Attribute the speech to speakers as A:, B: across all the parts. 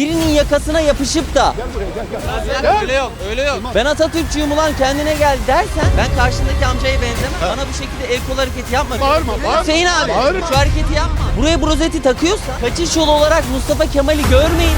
A: birinin yakasına yapışıp da
B: Öyle yok, öyle yok.
A: ben Atatürkçüyüm ulan kendine gel dersen ben karşındaki amcaya benzemem. Bana bu şekilde el kol hareketi yapma.
C: Bağırma, bağırma.
A: Hüseyin abi
C: Bağırma.
A: şu hareketi yapma. Buraya bu rozeti takıyorsa kaçış yolu olarak Mustafa Kemal'i görmeyin.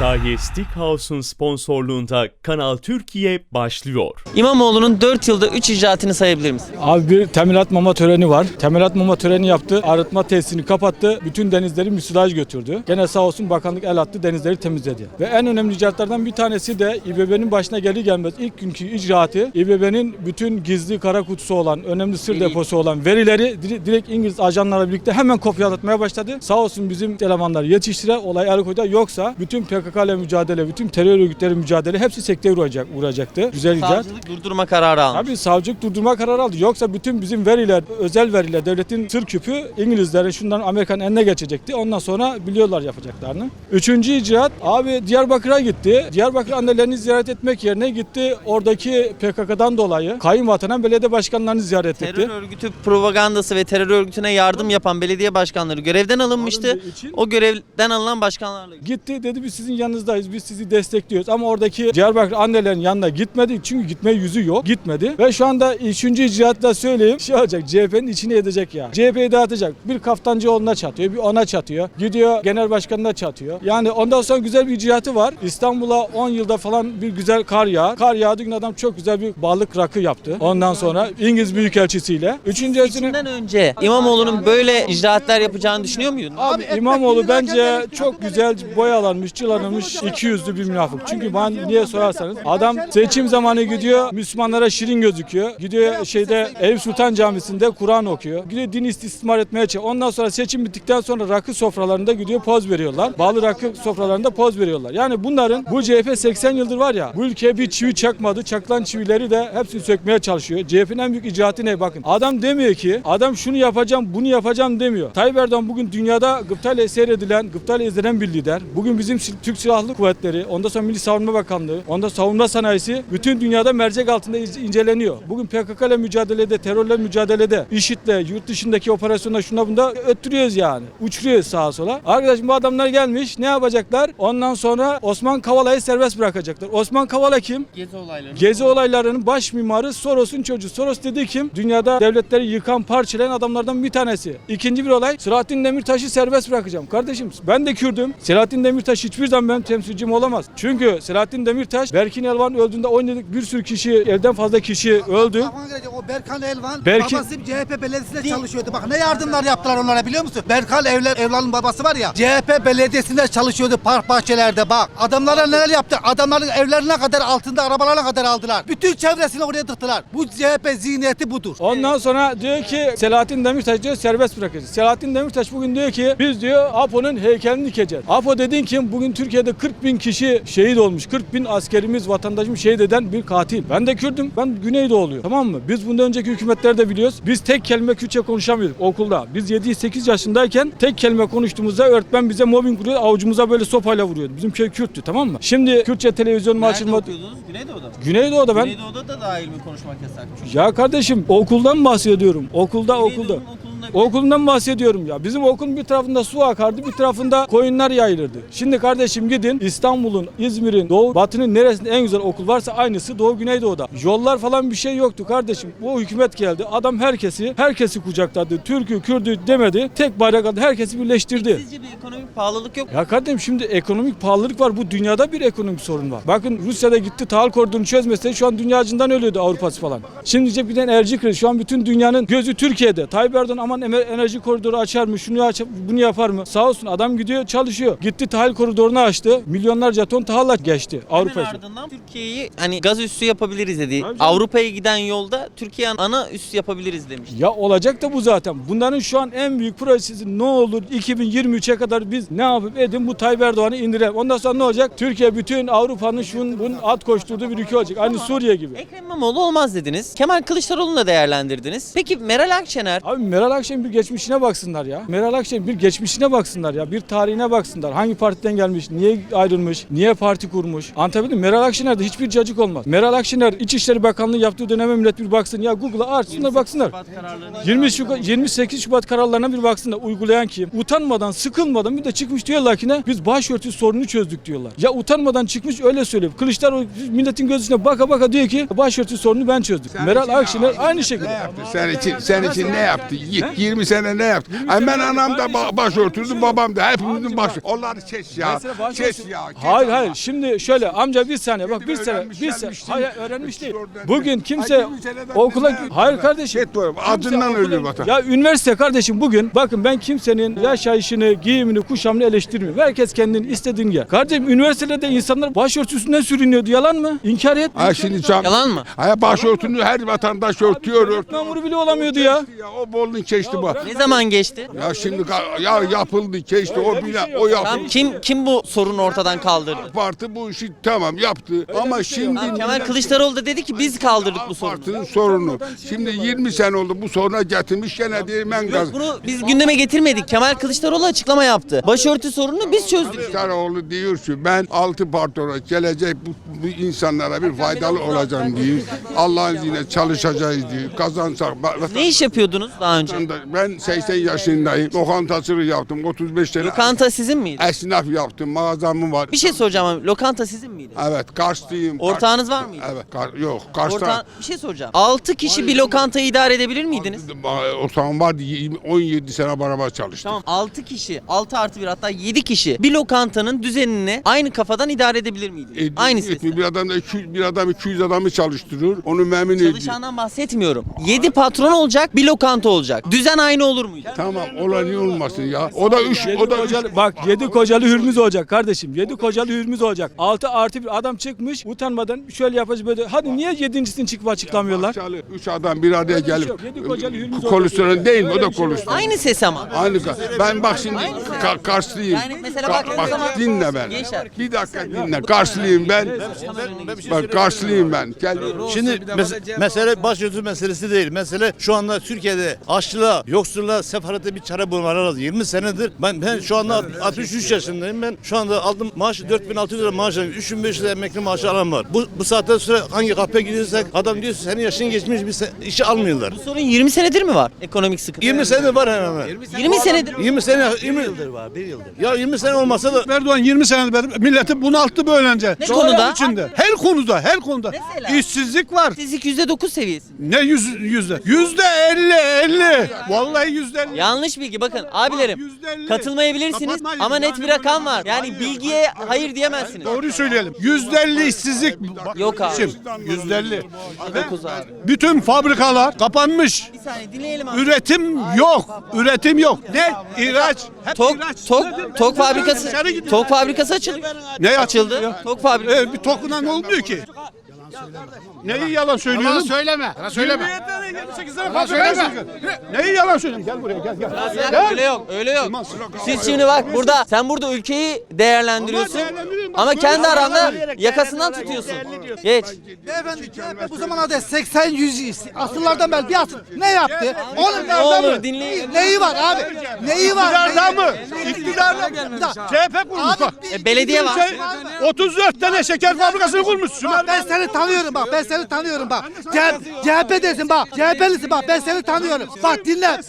D: Sahi Steakhouse'un sponsorluğunda Kanal Türkiye başlıyor.
A: İmamoğlu'nun 4 yılda 3 icraatını sayabilir misin?
E: Abi bir teminat mama töreni var. Teminat mama töreni yaptı. Arıtma tesisini kapattı. Bütün denizleri müsilaj götürdü. Gene sağ olsun bakanlık el attı. Denizleri temizledi. Ve en önemli icraatlardan bir tanesi de İBB'nin başına gelir gelmez ilk günkü icraatı İBB'nin bütün gizli kara kutusu olan, önemli sır deposu olan verileri dire- direkt İngiliz ajanlarla birlikte hemen kopyalatmaya başladı. Sağ olsun bizim elemanlar yetiştire olay el koydu. Yoksa bütün PKK ile mücadele, bütün terör örgütleri mücadele hepsi sekteye uğrayacak, uğrayacaktı. Güzel icraat.
A: Savcılık durdurma kararı almış.
E: Abi savcılık durdurma kararı aldı. Yoksa bütün bizim veriler, özel veriler, devletin sır küpü İngilizlerin şundan Amerikan eline geçecekti. Ondan sonra biliyorlar yapacaklarını. Üçüncü icraat abi Diyarbakır'a gitti. Diyarbakır annelerini ziyaret etmek yerine gitti. Oradaki PKK'dan dolayı kayınvatanen belediye başkanlarını ziyaret etti.
A: Terör örgütü propagandası ve terör örgütüne yardım yapan belediye başkanları görevden alınmıştı.
E: Alındığı için-
A: O görevden alınan başkanlarla
E: Gitti dedi biz sizin yanınızdayız biz sizi destekliyoruz. Ama oradaki Diyarbakır annelerin yanına gitmedi çünkü gitmeye yüzü yok gitmedi. Ve şu anda üçüncü icraatta söyleyeyim şey olacak CHP'nin içine edecek ya. CHP'yi dağıtacak. Bir kaftancıoğlu'na çatıyor bir ona çatıyor. Gidiyor genel başkanına çatıyor. Yani ondan sonra güzel bir icraatı var. İstanbul'a 10 yılda falan bir güzel kar yağar. Kar yağdığı gün adam çok güzel bir balık rakı yaptı. Ondan sonra İngiliz Büyükelçisiyle. Üçüncüsünü
A: Seçimden önce İmamoğlu'nun böyle icraatler yapacağını düşünüyor muydun?
E: Abi İmamoğlu bence çok güzel boyalanmış, çılanılmış iki yüzlü bir münafık. Çünkü ben niye sorarsanız adam seçim zamanı gidiyor Müslümanlara şirin gözüküyor. Gidiyor şeyde Eyüp Sultan Camisi'nde Kur'an okuyor. Gidiyor din istismar etmeye çalışıyor. Ondan sonra seçim bittikten sonra rakı sofralarında gidiyor poz veriyorlar. Bağlı rakı sofralarında poz veriyorlar. Yani bunların bu CHP 80 yıldır var ya bu ülkeye bir çivi çakmadı. Çakılan çivileri de hepsini sökmeye çalışıyor. CHP'nin en büyük icraatı ne bakın. Adam demiyor ki adam şunu yapacağım bunu yapacağım demiyor. Tayyip Erdoğan bugün dünyada gıptayla seyredilen, gıptayla izlenen bir lider. Bugün bizim sil- Türk Silahlı Kuvvetleri, ondan sonra Milli Savunma Bakanlığı, onda savunma sanayisi bütün dünyada mercek altında inceleniyor. Bugün PKK ile mücadelede, terörle mücadelede, IŞİD'le, yurt dışındaki operasyonda şuna bunda öttürüyoruz yani. Uçuruyoruz sağa sola. Arkadaşım bu adamlar gelmiş ne yapacaklar? Ondan sonra Osman Kavala'yı serbest bırakacaklar. Osman Kavala kim?
A: Gezi olayları.
E: Gezi olaylarının baş mimarı Soros'un çocuğu. Soros dediği kim? Dünyada devletleri yıkan, parçalayan adamlardan bir tanesi. İkinci bir olay Selahattin Demirtaş'ı serbest bırakacağım. Kardeşim ben de Kürdüm. Selahattin Demirtaş hiçbir zaman benim temsilcim olamaz. Çünkü Selahattin Demirtaş Berkin Elvan öldüğünde oynadık bir sürü kişi, elden fazla kişi öldü.
F: Kafana gelecek o Berkan Elvan
E: Berkin-
F: babası CHP belediyesinde çalışıyordu. Bak ne yardımlar yaptılar onlara biliyor musun? Berkan Evler, Evlan'ın babası var ya CHP belediyesinde çalışıyordu park bahçelerde bak. Adamlara neler yaptı? Adamların evlerine kadar altında arabalarına kadar aldılar. Bütün çevresini oraya tıktılar. Bu CHP zihniyeti budur.
E: Ondan sonra diyor ki Selahattin Demirtaş diyor serbest bırakacağız. Selahattin Demirtaş bugün diyor ki biz diyor APO'nun heykelini dikeceğiz. APO dediğin kim? Bugün Türkiye'de 40 bin kişi şehit olmuş. 40 bin askerimiz, vatandaşımız şehit eden bir katil. Ben de Kürdüm. Ben Güneydoğuluyum. Tamam mı? Biz bundan önceki hükümetlerde biliyoruz. Biz tek kelime Kürtçe konuşamıyorduk okulda. Biz 7-8 yaşındayken tek kelime konuştuğumuzda öğretmen bize mobbing vuruyor. Avucumuza böyle sopayla vuruyordu. Bizim köy Kürttü tamam mı? Şimdi Kürtçe televizyon mu
A: Nerede
E: açılmadı?
A: okuyordunuz? Güneydoğu'da mı?
E: Güneydoğu'da ben
A: Güneydoğu'da da dahil mi konuşmak yasak?
E: ya kardeşim okuldan bahsediyorum. Okulda okulda.
A: Güneydoğu'nun okulunda
E: Okulundan bahsediyorum ya. Bizim okulun bir tarafında su akardı, bir tarafında koyunlar yayılırdı. Şimdi kardeşim gidin İstanbul'un, İzmir'in, Doğu, Batı'nın neresinde en güzel okul varsa aynısı Doğu Güneydoğu'da. Yollar falan bir şey yoktu kardeşim. Bu hükümet geldi. Adam herkesi, herkesi kucakladı. Türk'ü, Kürd'ü demedi. Tek bayrak aldı. Herkesi birleştirdi.
A: Sizce bir ekonomik pahalılık yok mu?
E: Ya kardeşim şimdi ekonomik pahalılık var. Bu dünyada bir ekonomik sorun var. Bakın Rusya'da gitti tahıl koridorunu çözmese şu an dünyacından ölüyordu Avrupa'sı falan. Şimdi cepheden enerji krizi. Şu an bütün dünyanın gözü Türkiye'de. Tayyip Erdoğan aman enerji koridoru açar mı? Şunu açar, bunu yapar mı? Sağ olsun adam gidiyor çalışıyor. Gitti tahıl koridorunu açtı. Milyonlarca ton tahılla geçti Avrupa
A: Hemen
E: için.
A: ardından Türkiye'yi hani gaz üssü yapabiliriz dedi.
E: Tabii canım.
A: Avrupa'ya giden yolda Türkiye ana üs yapabiliriz demiş.
E: Ya olacak da bu zaten. Bunların şu an en büyük projesi ne olur 2023'e kadar biz ne yapıp edin bu Tayyip Erdoğan'ı indirelim. Ondan sonra ne olacak? Türkiye bütün Avrupa'nın şunun bunun at koşturduğu bir ülke olacak. Aynı Suriye gibi.
A: Ekrem İmamoğlu olmaz dediniz. Kemal Kılıçdaroğlu'nu da değerlendirdiniz. Peki Meral Akşener
E: Abi Meral Akşener'in bir geçmişine baksınlar ya. Meral Akşener'in bir geçmişine baksınlar ya. Bir tarihine baksınlar. Hangi partiden gelmiş, niye ayrılmış, niye parti kurmuş. Anlatabildim? Meral Akşener'de hiçbir cacık olmaz. Meral Akşener İçişleri Bakanlığı yaptığı döneme millet bir baksın. Ya Google'a açsınlar baksınlar. 20 Şubat, 28 Şubat kararlarına bir baksınlar. Uygulayan kim? Utanmadan, sıkılmadan bir de çıkmış diyorlar ki ne? Biz başörtüsü sorununu çözdük diyorlar. Ya utanmadan çıkmış öyle söylüyor. Kılıçdaroğlu milletin gözüne baka baka diyor ki başörtüsü sorununu ben çözdüm. Meral Akşener aynı şekilde.
C: Sen için, sen için ne yaptı? Git 20 sene ne yaptı? Ay ben anam da ba- başörtüsü, babam da hepimizin başı. Onları kes ya.
E: Mesela başörtüsü-
C: Kes ya.
E: Hayır
C: ama.
E: hayır şimdi şöyle amca bir saniye bak bir sene
C: öğrenmiş,
E: bir sene hayır
C: değil.
E: öğrenmiş değil. Bugün kimse
C: Ay, yirmi seneden
E: okula
C: beri ne
E: hayır kardeşim.
C: Git
E: kimse okula-
C: ölüyor vatan.
E: Ya üniversite kardeşim bugün bakın ben kimsenin yaşayışını, giyimini, kuşamını eleştirmiyorum. Herkes kendinin istediğini yer. Kardeşim üniversitede insanlar başörtüsünden sürünüyordu yalan mı? İnkar et.
C: Ha şimdi.
A: Yalan mı?
C: Hay başörtünü her vatandaş örtüyor örtüyor.
E: Memuru bile olamıyordu ya.
C: Ya o bolun geçti bu.
A: Ne zaman geçti?
C: Ya şimdi ka- ya yapıldı geçti o bile o
A: Tamam,
C: yapıldı.
A: kim kim bu sorunu ortadan kaldırdı?
C: Parti bu işi tamam yaptı ama şimdi
A: Tamam, Kemal Kılıçdaroğlu da dedi ki biz kaldırdık bu sorunu.
C: partinin sorunu. Şimdi 20 sene oldu bu soruna getirmiş gene ben gaz.
A: Bunu biz gündeme getirmedik. Kemal Kılıçdaroğlu açıklama yaptı. Başörtü sorununu biz çözdük.
C: Kılıçdaroğlu diyor ki ben altı parti olarak gelecek bu, bu insanlara bir faydalı olacağım diyor. Allah'ın izniyle çalışacağız diyor. Kazansak.
A: Ne iş yapıyordunuz daha önce?
C: Ben 80 yaşındayım. Lokantacılık yaptım. 35 sene
A: Lokanta sizin miydi?
C: esnaf yaptım. Mağazamım var.
A: Bir şey soracağım ama lokanta sizin miydi?
C: Evet, Karşılıyım.
A: Ortağınız var mıydı?
C: Evet, kar, yok. Karşıda.
A: Orta bir şey soracağım. 6 kişi bir lokantayı idare edebilir miydiniz?
C: Ortağım vardı. 20 17 sene beraber çalıştım.
A: Tamam 6 kişi 6 artı 1 hatta 7 kişi bir lokantanın düzenini aynı kafadan idare edebilir miydiniz?
C: E,
A: aynı
C: etmiyor.
A: sesle.
C: Bir adam da 200, bir adam 200 adamı çalıştırır. Onu memnun ediyor.
A: Çalışandan bahsetmiyorum. 7 patron olacak bir lokanta olacak. Düzen aynı olur muydu?
C: Tamam olan niye olmasın ya? O da üç,
E: Yedi
C: o da üç.
E: kocalı, bak yedi kocalı hürmüz olacak kardeşim. Yedi kocalı hürmüz olacak. Altı artı bir adam çıkmış utanmadan şöyle yapacak böyle. Hadi niye yedincisini çıkıp açıklamıyorlar?
C: Bahçeli, Üç adam bir araya
E: şey
C: gelip
E: yok. Yedi kocalı hürmüz
C: kolesterol değil mi? O
E: Öyle
C: da
E: bir şey yok.
C: kolesterol.
A: Aynı ses ama.
C: Aynı ka- ben bak şimdi ka- Karşılıyım.
A: Yani mesela
C: Ka-
A: baktığınız
C: bak
A: zaman-
C: dinle ben.
A: Gençler.
C: Bir dakika dinle. Karşılıyım ben. Bak Karşılıyım ben. Gel.
B: Şimdi mes- mesele başörtüsü meselesi değil. Mesele şu anda Türkiye'de açlığa, yoksulluğa, sefarete bir çare bulmaları lazım. 20 senedir ben, ben şu anda 63 yaşındayım. Ben şu anda aldım maaş 4600 lira maaş alıyorum. 3500 lira emekli maaşı alan var. Bu, bu saatten sonra hangi kapıya gidiyorsak adam diyor senin yaşın geçmiş bir se- işi almıyorlar.
A: Bu sorun 20 senedir mi var? Ekonomik sıkıntı.
B: 20 senedir var hemen hemen.
A: 20 senedir.
B: 20 sene 20 yıldır var. 1 yıldır. Ya 20 sene olmasa da
G: Erdoğan 20 senedir beri milleti bunalttı böylece.
A: Ne konuda?
G: içinde. Her konuda, her konuda.
A: Mesela?
G: İşsizlik var.
A: Sizlik %9 seviyesi.
G: Ne yüz, yüzde? Yüzde 50, 50. Vallahi yüzde 50.
A: Yanlış bilgi bakın abilerim.
G: Yüzde elli.
A: Katılmayabilirsiniz
G: Kapatmayın.
A: ama net
G: Yani
A: bir rakam var. Yani bilgiye hayır diyemezsiniz.
G: Doğruyu söyleyelim. Yüzde 50 işsizlik.
A: Yok abi.
G: şimdi, Yüzde 50.
A: 9 abi.
G: Bütün fabrikalar kapanmış.
A: Bir saniye dinleyelim abi.
G: Üretim yok. Üretim yok. Ne? İhraç. Hep
A: Tok
G: ihraç.
A: tok tok fabrikası
G: Dışarı
A: tok fabrikası açılıyor.
G: Ne
A: Açıldı.
G: açıldı?
A: Tok fabrikası.
G: Ee, bir tokunan olmuyor ki. Neyi yalan söylüyorum?
H: Yalan söyleme. Yalan söyleme.
G: 28 lira. Neyi yalan söylüyorum? Gel buraya gel gel.
A: Öyle yok, öyle yok. Siz şimdi bak burada, sen burada ülkeyi değerlendiriyorsun.
G: Ama değerlendiriyorum. Bak
A: Ama
G: böyle
A: kendi aranda yakasından tutuyorsun. Geç.
F: Beyefendi CHP bu zamana dek 80 100 asırlardan beri bir asır ne yaptı? Onun
A: Ne olur dinleyin.
F: Neyi var abi? Neyi var?
G: İktidarda mı? İktidarda mı?
F: Bir dakika.
G: CHP kurmuş
F: Abi,
G: bak.
F: bir-
A: E, belediye var.
G: Şey, 34 tane şeker fabrikasını kurmuş.
F: Bak ben seni tanıyorum bak ben seni tanıyorum bak. CHP, CHP desin bak. CHP'lisin bak ben seni tanıyorum. Bak dinle.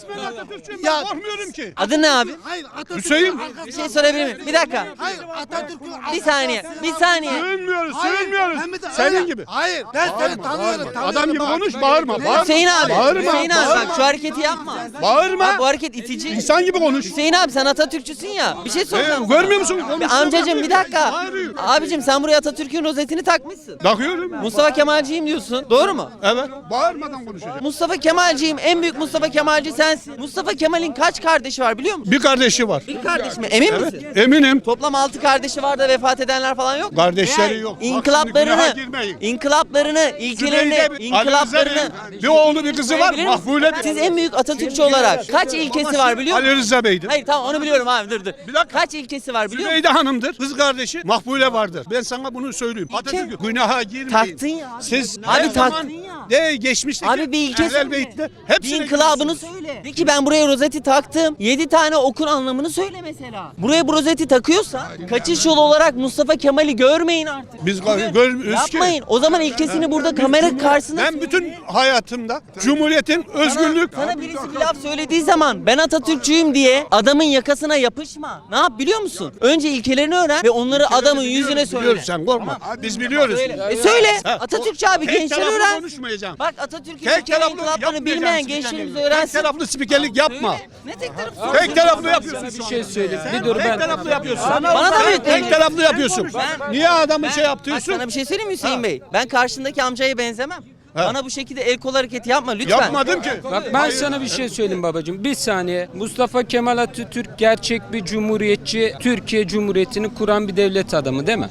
G: Ya.
F: Ya
G: Korkmuyorum ki.
A: Adın ne abi?
F: hayır Atatürk'ün
G: Hüseyin.
A: Bir şey sorabilir miyim? Bir dakika.
F: Hayır Atatürk'ün
A: Bir saniye. Bir saniye.
G: Sövünmüyoruz,
F: Hayır,
G: sövünmüyoruz.
F: hem de-
G: Senin
F: öyle-
G: gibi.
F: Hayır ben seni tanıyorum. tanıyorum
G: Adam gibi
F: bak.
G: konuş, bağırma. Bağırma.
A: Hüseyin abi.
G: Bağırma.
A: Hüseyin abi bak şu hareketi yapma.
G: Bağırma.
A: Bak bu hareket itici.
G: İnsan gibi konuş.
A: Hüseyin abi sen Atatürkçüsün ya. Bir şey soracağım.
G: Ee,
A: sana.
G: görmüyor musun?
A: Bir amcacım bir dakika.
G: Bağırıyor.
A: Abicim sen buraya Atatürk'ün rozetini takmışsın.
G: Takıyorum.
A: Mustafa Kemalciyim diyorsun. Doğru mu?
G: Evet. Bağırmadan konuşacak.
A: Mustafa Kemalciyim. En büyük Mustafa Kemalci sensin. Mustafa Kemal'in kaç kardeşi var biliyor musun?
G: Bir kardeşi var.
A: Bir kardeş mi? Emin misin?
G: Eminim.
A: Toplam 6 kardeşi var da vefat edenler falan yok mu?
G: Kardeşleri yok. Bak şimdi günaha
A: İnkılaplarını,
G: girmeyin.
A: inkılaplarını, ilkelerini,
G: bir- Ali
A: inkılaplarını.
G: Rıza Bey'in bir oğlu bir kızı var.
A: Bilir misin? Siz en büyük Atatürkçü olarak kaç ilkesi var biliyor musun?
G: Ali Rıza Bey'di.
A: Hayır tamam onu biliyorum abi dur dur.
G: Bir dakika.
A: Kaç ilkesi var biliyor musun?
G: Zübeyde Hanım'dır. Kız kardeşi Mahmule vardır. Ben sana bunu söyleyeyim. Atatürk günaha girmeyin.
A: Taktın ya abi.
G: Siz
A: Abi
G: her zaman
A: taktın ya.
G: De geçmişteki
A: Abi bir ilke
G: Ehl-i
A: söyle.
G: Beyt'te
A: Bir inkılabını
G: gülüyorsunuz.
A: söyle. De ki ben buraya rozeti taktım. 7 tane okun anlamını söyle mesela. Buraya bu rozeti takıyorsa kaçış yolu olarak Mustafa Kemal'i görmeyin artık.
G: Biz görmüyoruz ki.
A: Yapmayın. O zaman ilkesini burada kamera karşısında
G: Ben bütün hayatımda Cumhuriyet'in özgürlük
A: Sana birisi bir laf söylediği zaman ben Atatürkçüyüm diye adamın yakasına yapışma. Ne yap biliyor musun? Önce ilkelerini öğren ve onları adamın yüzüne söyle.
G: biliyoruz sen korkma. Biz biliyoruz.
A: Söyle. E söyle. Atatürkçü abi gençler öğren.
G: konuşmayacağım.
A: Bak Atatürk'ün
G: Tek
A: ülkenin
G: taraflı
A: inkılaplarını
G: yapmayacaksın
A: bilmeyen gençlerimiz
G: Tek
A: öğrensin.
G: taraflı spikerlik yapma.
A: Söyle. Ne tek taraflı?
G: Tek taraflı yapıyorsun
H: Bir şey
G: an.
H: söyleyeyim.
G: Sen
H: Bir dur
G: tek
H: ben.
G: taraflı yapıyorsun.
A: Bana da büyük
G: tek taraflı yapıyorsun.
A: Ben-
G: Niye adamı
A: Ben-
G: şey
A: Bak
G: yapıyorsun?
A: sana bir şey söyleyeyim mi Hüseyin Bey? Ben karşındaki amcaya benzemem. Bana bu şekilde el kol hareketi yapma lütfen.
G: Yapmadım ki.
H: Bak ben sana bir şey söyleyeyim babacığım. Bir saniye. Mustafa Kemal Atatürk gerçek bir cumhuriyetçi, Türkiye Cumhuriyeti'ni kuran bir devlet adamı değil mi?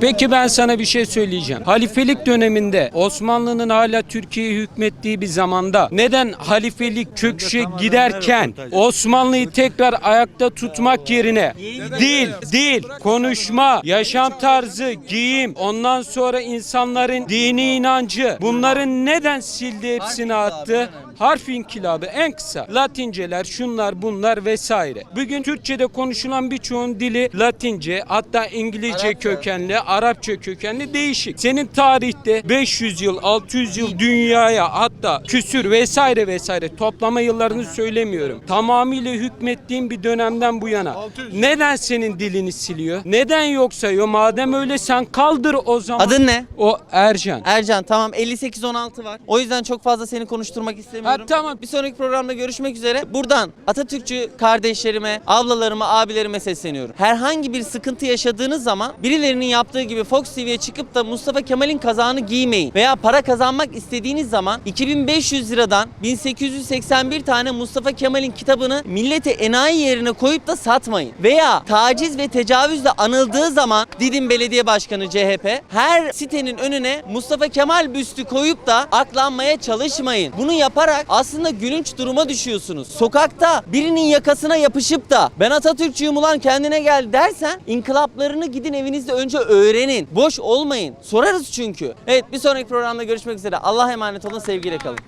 H: Peki ben sana bir şey söyleyeceğim. Halifelik döneminde Osmanlı'nın hala Türkiye'yi hükmettiği bir zamanda neden halifelik çöküşe giderken Osmanlı'yı tekrar ayakta tutmak yerine dil, dil, konuşma, yaşam tarzı, giyim, ondan sonra insanların dini inancı bunların neden sildi hepsini attı? Harf inkilabı en kısa. Latinceler, şunlar, bunlar vesaire. Bugün Türkçe'de konuşulan birçoğun dili Latince, hatta İngilizce kökenli, Arapça kökenli değişik. Senin tarihte 500 yıl, 600 yıl dünyaya hatta küsür vesaire vesaire toplama yıllarını söylemiyorum. Tamamıyla hükmettiğin bir dönemden bu yana. Neden senin dilini siliyor? Neden yok sayıyor? Madem öyle sen kaldır o zaman.
A: Adın ne?
H: O Ercan.
A: Ercan tamam 58-16 var. O yüzden çok fazla seni konuşturmak istemiyorum.
H: Ha, tamam.
A: Bir sonraki programda görüşmek üzere. Buradan Atatürkçü kardeşlerime, ablalarıma, abilerime sesleniyorum. Herhangi bir sıkıntı yaşadığınız zaman birilerinin yaptığı gibi Fox TV'ye çıkıp da Mustafa Kemal'in kazağını giymeyin. Veya para kazanmak istediğiniz zaman 2500 liradan 1881 tane Mustafa Kemal'in kitabını millete enayi yerine koyup da satmayın. Veya taciz ve tecavüzle anıldığı zaman Didim Belediye Başkanı CHP her sitenin önüne Mustafa Kemal büstü koyup da aklanmaya çalışmayın. Bunu yaparak aslında gülünç duruma düşüyorsunuz. Sokakta birinin yakasına yapışıp da ben Atatürkçüyüm ulan kendine gel dersen inkılaplarını gidin evinizde önce öğrenin. Boş olmayın. Sorarız çünkü. Evet bir sonraki programda görüşmek üzere. Allah'a emanet olun sevgiyle kalın.